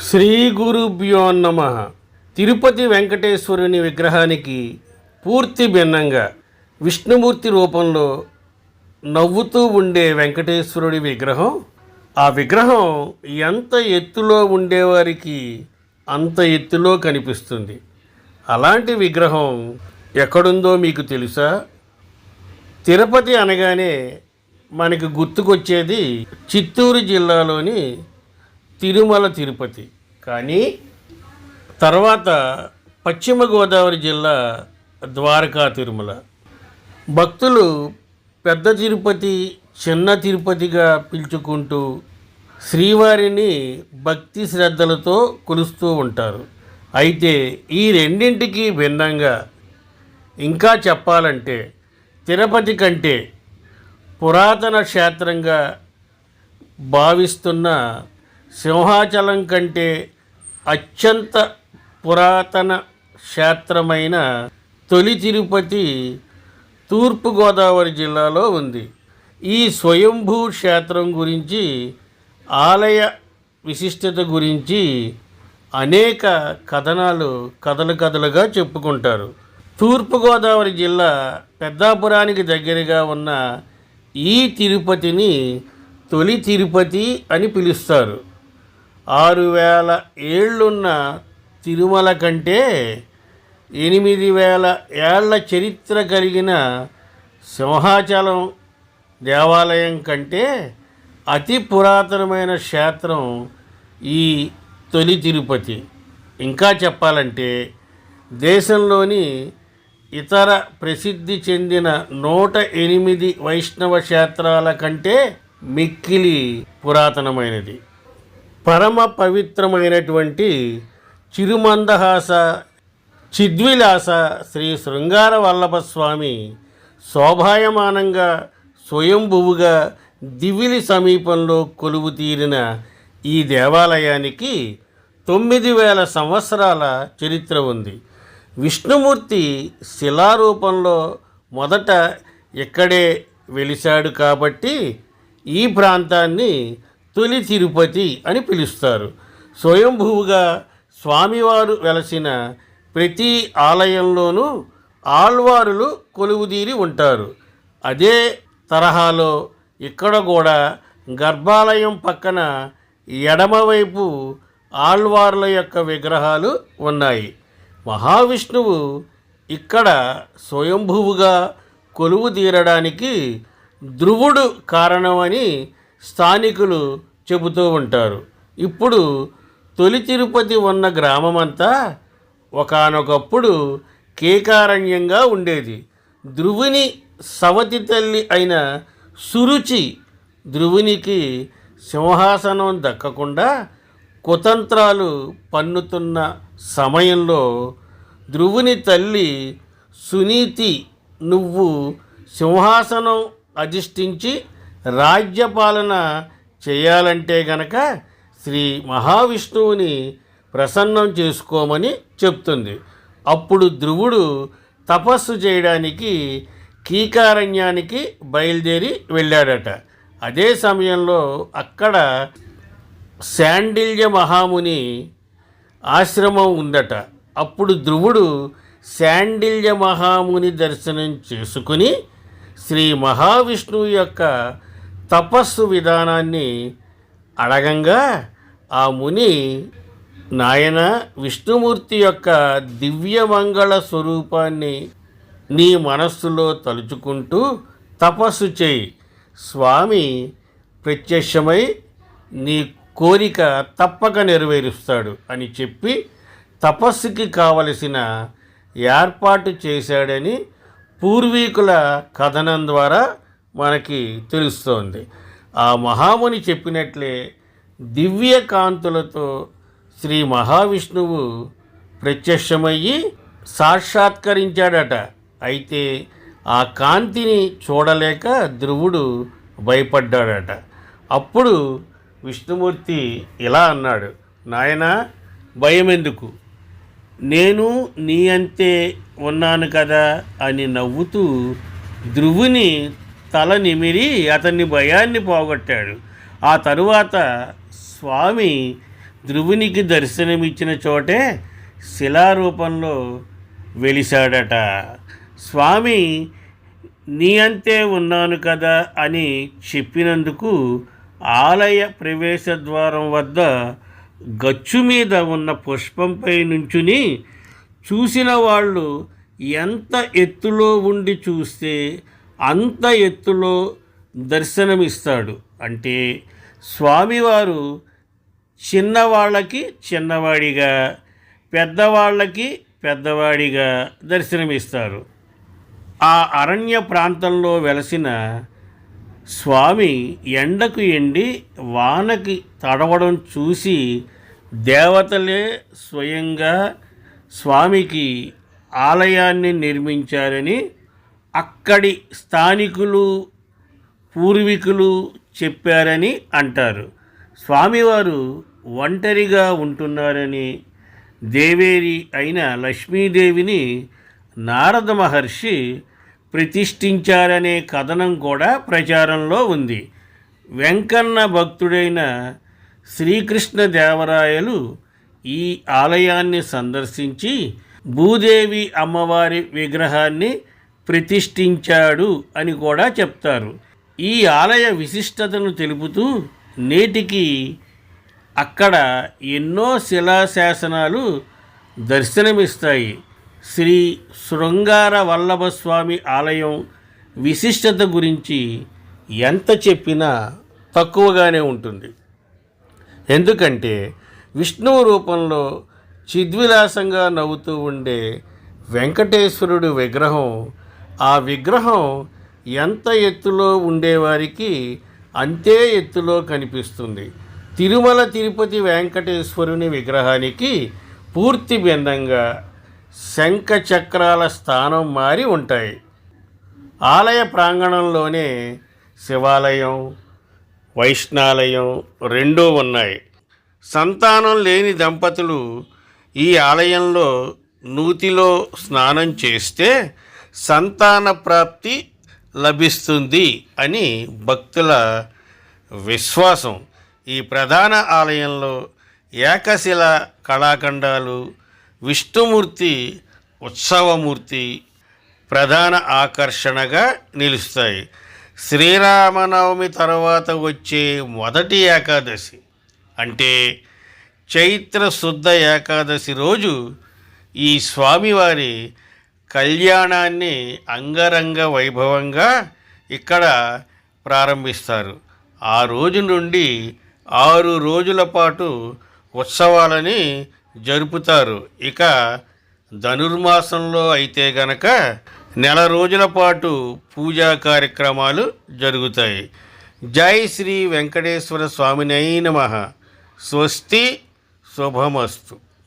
శ్రీ గురుభ్యో నమ. తిరుపతి వెంకటేశ్వరుని విగ్రహానికి పూర్తి భిన్నంగా విష్ణుమూర్తి రూపంలో నవ్వుతూ ఉండే వెంకటేశ్వరుడి విగ్రహం ఆ విగ్రహం ఎంత ఎత్తులో ఉండేవారికి అంత ఎత్తులో కనిపిస్తుంది. అలాంటి విగ్రహం ఎక్కడుందో మీకు తెలుసా? తిరుపతి అనగానే మనకి గుర్తుకొచ్చేది చిత్తూరు జిల్లాలోని తిరుమల తిరుపతి. కానీ తర్వాత పశ్చిమ గోదావరి జిల్లా ద్వారకా తిరుమల. భక్తులు పెద్ద తిరుపతి చిన్న తిరుపతిగా పిలుచుకుంటూ శ్రీవారిని భక్తి శ్రద్ధలతో కొలుస్తూ ఉంటారు. అయితే ఈ రెండింటికి భిన్నంగా ఇంకా చెప్పాలంటే తిరుపతి కంటే పురాతన క్షేత్రంగా భావిస్తున్న సింహాచలం కంటే అత్యంత పురాతన క్షేత్రమైన తొలి తిరుపతి తూర్పుగోదావరి జిల్లాలో ఉంది. ఈ స్వయంభూ క్షేత్రం గురించి ఆలయ విశిష్టత గురించి అనేక కథనాలు కథలు కథలుగా చెప్పుకుంటారు. తూర్పుగోదావరి జిల్లా పెద్దాపురానికి దగ్గరగా ఉన్న ఈ తిరుపతిని తొలి తిరుపతి అని పిలుస్తారు. ఆరు వేల ఏళ్ళున్న తిరుమల కంటే ఎనిమిది వేల ఏళ్ళ చరిత్ర కలిగిన సింహాచలం దేవాలయం కంటే అతి పురాతనమైన క్షేత్రం ఈ తొలి తిరుపతి. ఇంకా చెప్పాలంటే దేశంలోని ఇతర ప్రసిద్ధి చెందిన నూట ఎనిమిది వైష్ణవ క్షేత్రాల కంటే మిక్కిలి పురాతనమైనది. పరమ పవిత్రమైనటువంటి చిరుమందహాస చిద్విలాస శ్రీ శృంగార వల్లభ స్వామి శోభాయమానంగా స్వయంభువుగా దివిలి సమీపంలో కొలువు తీరిన ఈ దేవాలయానికి తొమ్మిది వేల సంవత్సరాల చరిత్ర ఉంది. విష్ణుమూర్తి శిలారూపంలో మొదట ఇక్కడే వెలిశాడు కాబట్టి ఈ ప్రాంతాన్ని తొలి తిరుపతి అని పిలుస్తారు. స్వయంభువుగా స్వామివారు వెలసిన ప్రతి ఆలయంలోనూ ఆళ్వారులు కొలువుదీరి ఉంటారు. అదే తరహాలో ఇక్కడ కూడా గర్భాలయం పక్కన ఎడమవైపు ఆళ్వార్ల యొక్క విగ్రహాలు ఉన్నాయి. మహావిష్ణువు ఇక్కడ స్వయంభువుగా కొలువు తీరడానికి ధ్రువుడు కారణమని స్థానికులు చెబుతూ ఉంటారు. ఇప్పుడు తొలి తిరుపతి ఉన్న గ్రామమంతా ఒకానొకప్పుడు కేకారణ్యంగా ఉండేది. ధ్రువుని సవతి తల్లి అయిన సురుచి ధ్రువునికి సింహాసనం దక్కకుండా కుతంత్రాలు పన్నుతున్న సమయంలో ధ్రువుని తల్లి సునీతి నువ్వు సింహాసనం అధిష్ఠించి రాజ్యపాలన చేయాలంటే గనక శ్రీ మహావిష్ణువుని ప్రసన్నం చేసుకోమని చెప్తుంది. అప్పుడు ధ్రువుడు తపస్సు చేయడానికి కీకారణ్యానికి బయలుదేరి వెళ్ళాడట. అదే సమయంలో అక్కడ శాండిల్య మహాముని ఆశ్రమం ఉందట. అప్పుడు ధ్రువుడు శాండిల్య మహాముని దర్శనం చేసుకుని శ్రీ మహావిష్ణువు యొక్క తపస్సు విధానాన్ని అడగంగా ఆ ముని నాయన విష్ణుమూర్తి యొక్క దివ్యమంగళ స్వరూపాన్ని నీ మనస్సులో తలుచుకుంటూ తపస్సు చేయి. స్వామి ప్రత్యక్షమై నీ కోరిక తప్పక నెరవేరుస్తాడు అని చెప్పి తపస్సుకి కావలసిన ఏర్పాటు చేశాడని పూర్వీకుల కథనం ద్వారా మనకి తెలుస్తోంది. ఆ మహాముని చెప్పినట్లే దివ్య కాంతులతో శ్రీ మహావిష్ణువు ప్రత్యక్షమయ్యి సాక్షాత్కరించాడట. అయితే ఆ కాంతిని చూడలేక ధ్రువుడు భయపడ్డాడట. అప్పుడు విష్ణుమూర్తి ఇలా అన్నాడు నాయన భయం ఎందుకు నేను నీ అంతే ఉన్నాను కదా అని నవ్వుతూ ధ్రువుని తల నిమిరి అతన్ని భయాన్ని పోగొట్టాడు. ఆ తరువాత స్వామి ధ్రువునికి దర్శనమిచ్చిన చోటే శిలారూపంలో వెలిశాడట. స్వామి నీ అంతే ఉన్నాను కదా అని చెప్పినందుకు ఆలయ ప్రవేశ ద్వారం వద్ద గచ్చు మీద ఉన్న పుష్పంపై నుంచుని చూసిన వాళ్ళు ఎంత ఎత్తులో ఉండి చూస్తే అంత ఎత్తులో దర్శనమిస్తాడు. అంటే స్వామివారు చిన్నవాళ్ళకి చిన్నవాడిగా పెద్దవాళ్ళకి పెద్దవాడిగా దర్శనమిస్తారు. ఆ అరణ్య ప్రాంతంలో వెలసిన స్వామి ఎండకు ఎండి వానకి తడవడం చూసి దేవతలే స్వయంగా స్వామికి ఆలయాన్ని నిర్మించారని అక్కడి స్థానికులు పూర్వీకులు చెప్పారని అంటారు. స్వామివారు ఒంటరిగా ఉంటున్నారని దేవేరి అయిన లక్ష్మీదేవిని నారద మహర్షి ప్రతిష్ఠించారనే కథనం కూడా ప్రచారంలో ఉంది. వెంకన్న భక్తుడైన శ్రీకృష్ణదేవరాయలు ఈ ఆలయాన్ని సందర్శించి భూదేవి అమ్మవారి విగ్రహాన్ని ప్రతిష్ఠించాడు అని కూడా చెప్తారు. ఈ ఆలయ విశిష్టతను తెలుపుతూ నేటికి అక్కడ ఎన్నో శిలాశాసనాలు దర్శనమిస్తాయి. శ్రీ శృంగార వల్లభస్వామి ఆలయం విశిష్టత గురించి ఎంత చెప్పినా తక్కువగానే ఉంటుంది. ఎందుకంటే విష్ణువు రూపంలో చిద్విలాసంగా నవ్వుతూ ఉండే వెంకటేశ్వరుడు విగ్రహం ఆ విగ్రహం ఎంత ఎత్తులో ఉండేవారికి అంతే ఎత్తులో కనిపిస్తుంది. తిరుమల తిరుపతి వెంకటేశ్వరుని విగ్రహానికి పూర్తి భిన్నంగా శంఖ చక్రాల స్థానం మారి ఉంటాయి. ఆలయ ప్రాంగణంలోనే శివాలయం వైష్ణాలయం రెండూ ఉన్నాయి. సంతానం లేని దంపతులు ఈ ఆలయంలో నూతిలో స్నానం చేస్తే సంతాన ప్రాప్తి లభిస్తుంది అని భక్తుల విశ్వాసం. ఈ ప్రధాన ఆలయంలో ఏకశిల కళాఖండాలు విష్ణుమూర్తి ఉత్సవమూర్తి ప్రధాన ఆకర్షణగా నిలుస్తాయి. శ్రీరామనవమి తర్వాత వచ్చే మొదటి ఏకాదశి అంటే చైత్ర శుద్ధ ఏకాదశి రోజు ఈ స్వామివారి కళ్యాణాన్ని అంగరంగ వైభవంగా ఇక్కడ ప్రారంభిస్తారు. ఆ రోజు నుండి ఆరు రోజుల పాటు ఉత్సవాలని జరుపుతారు. ఇక ధనుర్మాసంలో అయితే గనక నెల రోజుల పాటు పూజా కార్యక్రమాలు జరుగుతాయి. జై శ్రీ వెంకటేశ్వర స్వామినై నమ. స్వస్తి శుభమస్తు.